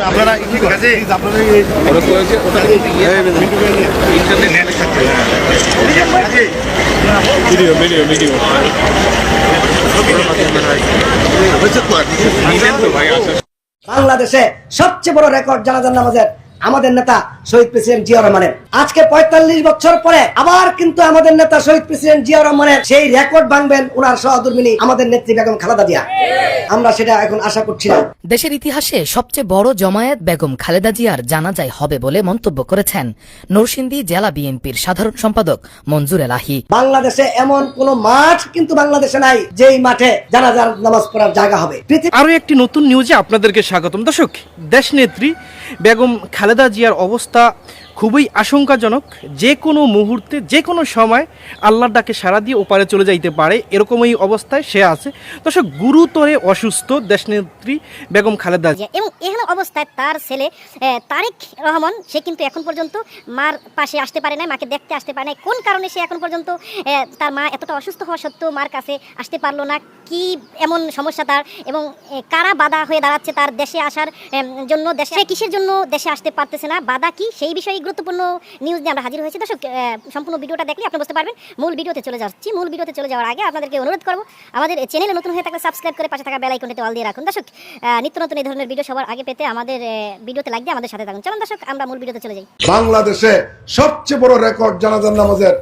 আপনারা ঠিক আছে আপনারা এই ওরা করেছে ওটা ইন্টারনেট ভিডিও ভিডিও ভিডিও নিলেন তো ভাই আসা বাংলাদেশে সবচেয়ে বড় রেকর্ড জানাজান নামাজের আমাদের নেতা শহীদ প্রেসিডেন্ট জিয়া রহমানের। আজকে পঁয়তাল্লিশ বছর পরে আবার কিন্তু আমাদের নেতা শহীদ প্রেসিডেন্ট জিয়া রহমানের সেই রেকর্ড ভাঙবেন উনার সহধর্মিনী আমাদের নেত্রী বেগম খালেদা জিয়া। আমরা সেটা এখন আশা করছি না। দেশের ইতিহাসে সবচেয়ে বড় জমায়েত বেগম খালেদা জিয়ার জানাজায় হবে বলে মন্তব্য করেছেন নরসিংদী জেলা বিএনপির সাধারণ সম্পাদক মঞ্জুর এলাহি। বাংলাদেশে এমন কোন মাঠ কিন্তু বাংলাদেশে নাই যেই মাঠে জানাজার নামাজ পড়ার জায়গা হবে। আরও একটি নতুন নিউজে আপনাদেরকে স্বাগতম। দর্শক দেশ নেত্রী বেগম খালেদা জিয়ার অবস্থা た খুবই আশঙ্কাজনক যে কোনো মুহূর্তে, যে কোনো সময় আল্লাহর ডাকে সারা দিয়ে ওপারে চলে যাইতে পারে। এরকমই অবস্থায় সে আছে। তো সে গুরুতরে অসুস্থ দেশনেত্রী বেগম খালেদা এবং এহেন অবস্থায় তার ছেলে তারেক রহমান, সে কিন্তু এখন পর্যন্ত মার পাশে আসতে পারে না মাকে দেখতে আসতে পারে নাই। কোন কারণে সে এখন পর্যন্ত তার মা এতটা অসুস্থ হওয়া সত্ত্বেও মার কাছে আসতে পারল না? কি এমন সমস্যা তার? এবং কারা বাধা হয়ে দাঁড়াচ্ছে তার দেশে আসার জন্য? দেশে কিসের জন্য দেশে আসতে পারতেছে না? বাধা কি? সেই বিষয়ে গুরুত্বপূর্ণ নিউজ নিয়ে আমরা হাজির হয়েছি। দর্শক সম্পূর্ণ ভিডিওটা দেখলে আপনি বুঝতে পারবেন, মূল ভিডিওতে চলে যাচ্ছি। মূল ভিডিওতে চলে যাওয়ার আগে আপনাদেরকে অনুরোধ করব, আমাদের চ্যানেলে নতুন হয়ে থাকলে সাবস্ক্রাইব করে পাশে থাকা বেল অল দিয়ে রাখুন। দর্শক নিত্য নতুন এই ধরনের ভিডিও সবার আগে পেতে আমাদের ভিডিওতে লাইক আমাদের সাথে থাকুন। চলুন দর্শক, আমরা মূল ভিডিওতে চলে যাই। বাংলাদেশে সবচেয়ে বড় রেকর্ড জানাজান নামাজের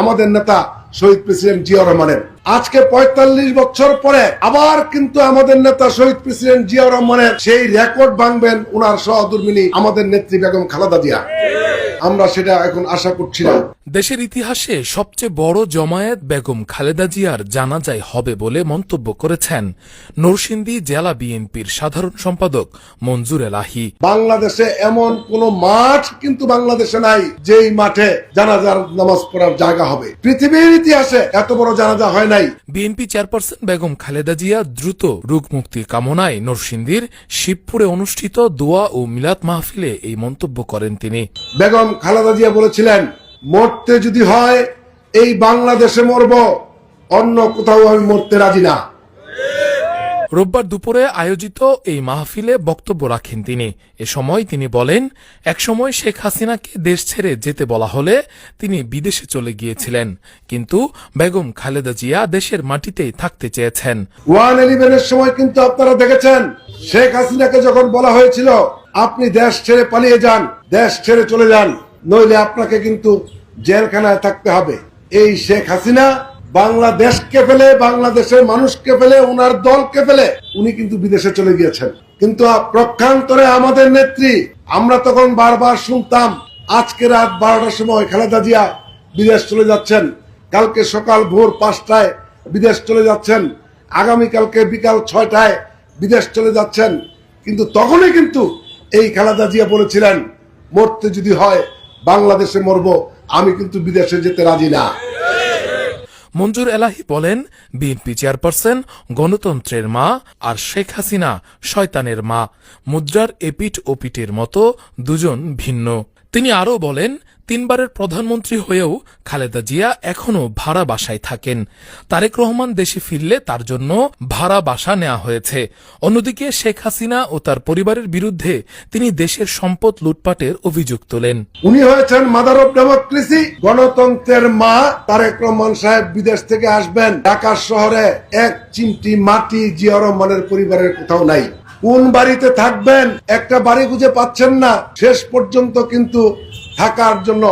আমাদের নেতা শহীদ প্রেসিডেন্ট জিয়া রহমানের। আজকে পঁয়তাল্লিশ বছর পরে আবার কিন্তু আমাদের নেতা শহীদ প্রেসিডেন্ট জিয়া রহমানের সেই রেকর্ড ভাঙবেন উনার সহদুর্মিনী আমাদের নেত্রী বেগম খালেদা জিয়া। আমরা সেটা এখন আশা করছি না। দেশের ইতিহাসে সবচেয়ে বড় জমায়েত বেগম খালেদা জিয়ার জানাজায় হবে বলে মন্তব্য করেছেন নরসিংদী জেলা বিএনপির সাধারণ সম্পাদক মঞ্জুর এলাহি। বাংলাদেশে এমন কোন মাঠ কিন্তু বাংলাদেশে নাই যেই মাঠে জানাজার নামাজ পড়ার জায়গা হবে। পৃথিবীর ইতিহাসে এত বড় জানাজা হয় নাই। বিএনপি চেয়ারপারসন বেগম খালেদা জিয়া দ্রুত রোগ মুক্তি কামনায় নরসিংদীর শিবপুরে অনুষ্ঠিত দোয়া ও মিলাদ মাহফিলে এই মন্তব্য করেন তিনি। বেগম খালেদা জিয়া বলেছিলেন মরতে যদি হয় এই বাংলাদেশে মরব অন্য কোথাও আমি মরতে রাজি না। রোববার দুপুরে আয়োজিত এই মাহফিলে বক্তব্য রাখেন তিনি। এ সময় তিনি বলেন একসময় শেখ হাসিনাকে দেশ ছেড়ে যেতে বলা হলে তিনি বিদেশে চলে গিয়েছিলেন কিন্তু বেগম খালেদা জিয়া দেশের মাটিতেই থাকতে চেয়েছেন। ওয়ান ইলেভেনের সময় কিন্তু আপনারা দেখেছেন শেখ হাসিনাকে যখন বলা হয়েছিল আপনি দেশ ছেড়ে পালিয়ে যান দেশ ছেড়ে চলে যান। নইলে আপনাকে কিন্তু জেলখানায় থাকতে হবে। এই শেখ হাসিনা বাংলাদেশকে ফেলে, বাংলাদেশের মানুষকে ফেলে, ওনার দলকে ফেলে উনি কিন্তু বিদেশে চলে গিয়েছেন। কিন্তু প্রক্ষান্তরে আমাদের নেত্রী, আমরা তখন বারবার শুনতাম, আজকে রাত বারোটার সময় খালেদা জিয়া বিদেশ চলে যাচ্ছেন। কালকে সকাল ভোর পাঁচটায় বিদেশ চলে যাচ্ছেন। আগামীকালকে বিকাল ছয়টায় বিদেশ চলে যাচ্ছেন। কিন্তু তখনই কিন্তু এই খালেদা জিয়া বলেছিলেন, মরতে যদি হয় বাংলাদেশে মরব, আমি কিন্তু বিদেশে যেতে রাজি না। মঞ্জুর এলাহি বলেন, বিএনপি চেয়ারপারসন, গণতন্ত্রের মা আর শেখ হাসিনা শয়তানের মা। মুদ্রার এপিট ওপিটের মতো দুজন ভিন্ন। তিনি আরও বলেন তিনবারের প্রধানমন্ত্রী হয়েও খালেদা জিয়া এখনও ভাড়া বাসায় থাকেন। তারেক রহমান দেশে ফিরলে তার জন্য ভাড়া বাসা নেওয়া হয়েছে। অন্যদিকে শেখ হাসিনা ও তার পরিবারের বিরুদ্ধে তিনি দেশের সম্পদ লুটপাটের অভিযোগ তোলেন। উনি হয়েছেন মাদার অফ ডেমোক্রেসি, গণতন্ত্রের মা তারেক রহমান সাহেব বিদেশ থেকে আসবেন। ঢাকা শহরে এক চিমটি মাটি জিয়া রহমানের পরিবারের কোথাও নাই। কোন বাড়িতে থাকবেন, একটা বাড়ি খুঁজে পাচ্ছেন না। শেষ পর্যন্ত কিন্তু থাকার জন্য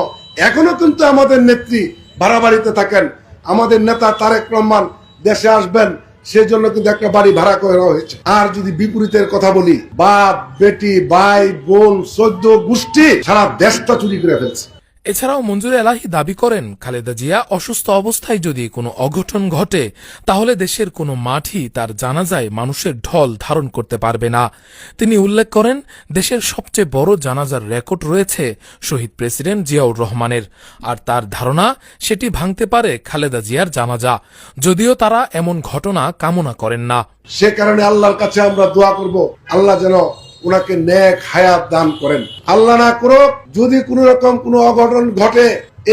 এখনও কিন্তু আমাদের নেত্রী ভাড়াবাড়িতে থাকেন। আমাদের নেতা তারেক রহমান দেশে আসবেন, সেজন্য কিন্তু একটা বাড়ি ভাড়া করে হয়েছে। আর যদি বিপরীতের কথা বলি, বাপ, বেটি, ভাই, বোন, সদ্য গোষ্ঠী সারা দেশটা চুরি করে ফেলছে। এছাড়াও মঞ্জুর এলাহি দাবি করেন, খালেদা জিয়া অসুস্থ অবস্থায় যদি কোনো অঘটন ঘটে, তাহলে দেশের কোনো মাঠই তার জানাজায় মানুষের ঢল ধারণ করতে পারবে না। তিনি উল্লেখ করেন, দেশের সবচেয়ে বড় জানাজার রেকর্ড রয়েছে শহীদ প্রেসিডেন্ট জিয়াউর রহমানের। আর তার ধারণা, সেটি ভাঙতে পারে খালেদা জিয়ার জানাজা। যদিও তারা এমন ঘটনা কামনা করেন না। সে কারণে আল্লাহর কাছে আমরা দোয়া করব, আল্লাহ যেন ওনাকে নেক হায়াত দান করেন। আল্লাহ না করুক, যদি কোনো রকম কোনো অঘটন ঘটে,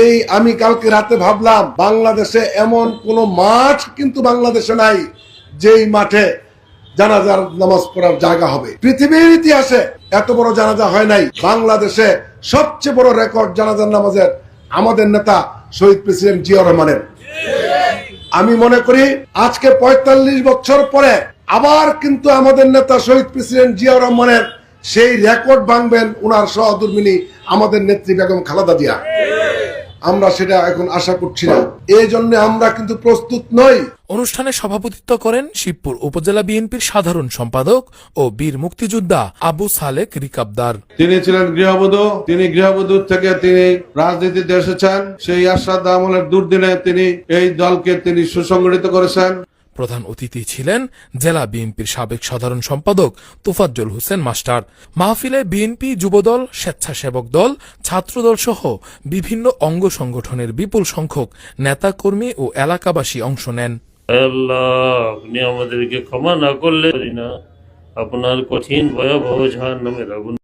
এই আমি কালকে রাতে ভাবলাম, বাংলাদেশে এমন কোন মাঠ কিন্তু বাংলাদেশে নাই, যেই মাঠে জানাজার নামাজ পড়ার জায়গা হবে। পৃথিবীর ইতিহাসে এত বড় জানাজা হয় নাই। বাংলাদেশে সবচেয়ে বড় রেকর্ড জানাজার নামাজের আমাদের নেতা শহীদ প্রেসিডেন্ট জিয়া রহমানের। আমি মনে করি, আজকে ৪৫ বছর পরে আবার কিন্তু আমাদের নেতা শহীদ প্রেসিডেন্ট জিয়া রহমানের সেই রেকর্ড ভাঙবেন উনার সহধর্মিনী আমাদের নেত্রী বেগম খালেদা জিয়া। আমরা সেটা এখন আশা করছি না। এই জন্য আমরা কিন্তু প্রস্তুত নই। অনুষ্ঠানে সভাপতিত্ব করেন শিবপুর উপজেলা বিএনপির সাধারণ সম্পাদক ও বীর মুক্তিযোদ্ধা আবু সালেক রিকাবদার। তিনি ছিলেন গৃহবধূ তিনি গৃহবধূ থেকে তিনি রাজনীতিতে এসেছেন। সেই আশাদ আমলের দুর্দিনে তিনি এই দলকে তিনি সুসংগঠিত করেছেন। প্রধান অতিথি ছিলেন জেলা বিএনপির সাবেক সাধারণ সম্পাদক তোফাজ্জল হোসেন মাস্টার। মাহফিলে বিএনপি যুবদল, স্বেচ্ছাসেবক দল, ছাত্রদল সহ বিভিন্ন অঙ্গ সংগঠনের বিপুল সংখ্যক নেতাকর্মী ও এলাকাবাসী অংশ নেন। আপনি আমাদেরকে ক্ষমা না করলে না। আপনার কঠিন ভয়াবহ জাহান্নামের আগুন